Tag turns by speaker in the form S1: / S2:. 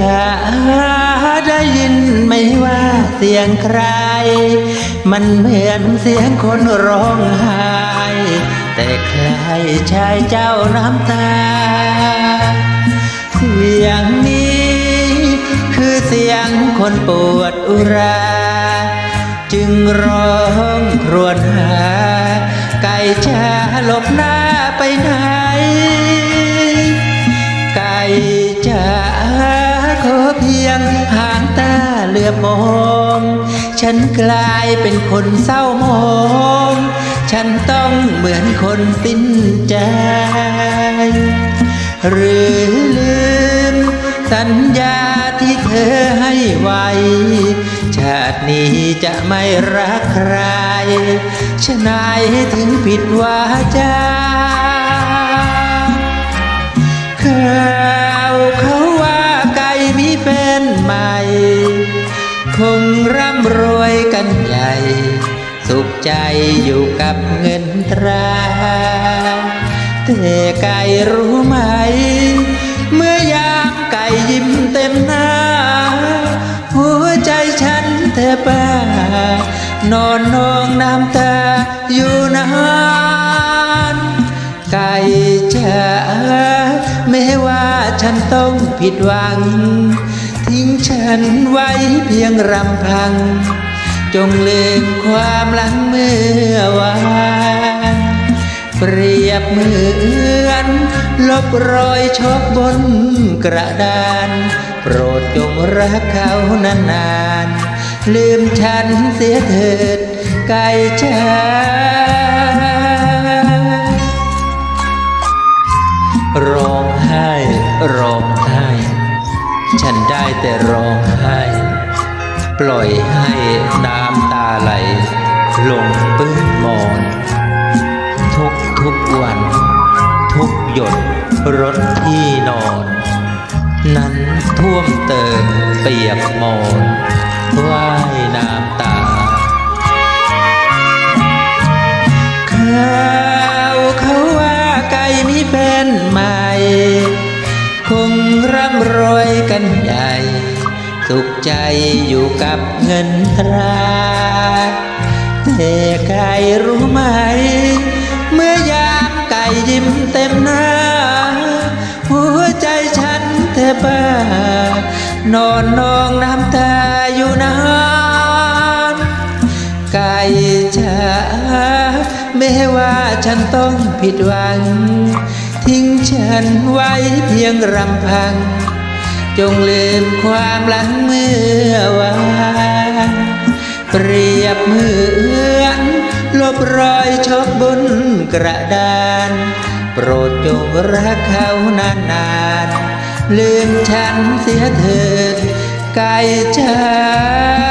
S1: จ๋าได้ยินไหมว่าเสียงใคร มันเหมือนเสียงคนร้องไห้แต่ใครชายเจ้าน้ำตา เสียงนี้ คือเสียงคนปวดอุรา จึงร้องครวญหา ไก่ชาลบหน้า เพียงหางตาเหลือบมองฉันกลายเป็นคนเศร้ามอง ฉันต้องเหมือนคนสิ้นใจ หรือลืม สัญญาที่เธอให้ไว้ ชาตินี้จะไม่รักใครฉะนายถึงผิดวาจาข่าว สุขใจอยู่กับเงินตราแต่ไก่รู้ไหม เมื่อยามไก่ยิ้มเต็มหน้า หัวใจฉันแทบบ้านอนนองน้ำตาอยู่นานไก่จ๋าแม้ว่าฉันต้องผิดหวัง ทิ้งฉันไว้เพียงรำพัง จงลืมความหลังเมื่อวานเปรียบเหมือน ลบรอยชอกบนกระดาน โปรดจงรักเขานานๆลืมฉันเสียเถิดไก่จ๋าร้องไห้ร้องไห้ ฉันได้แต่ร้องไห้ ปล่อยให้น้ำตาไหลลงปื้นมอน ทุกทุกวัน ทุกหยดรถที่นอน นั้นท่วมเติมเปียกมอนว่ายน้ำตาข่าวเขาว่าไก่มีแฟนใหม่ คงร่ำรวยกันใหญ่ สุขใจอยู่กับเงินตราแต่ไก่รู้ไหม เมื่อยามไก่ยิ้มเต็มหน้า หัวใจฉันแทบบ้านอนนองน้ำตาอยู่นานไก่จ๋าแม้ว่าฉันต้องผิดหวัง ทิ้งฉันไว้เพียงรำพัง จงลืมความหลังเมื่อวานเปรียบเหมือนลบรอยชอกบนกระดาน โปรดจงรักเขานานๆลืมฉันเสียเถิดไกลจ้า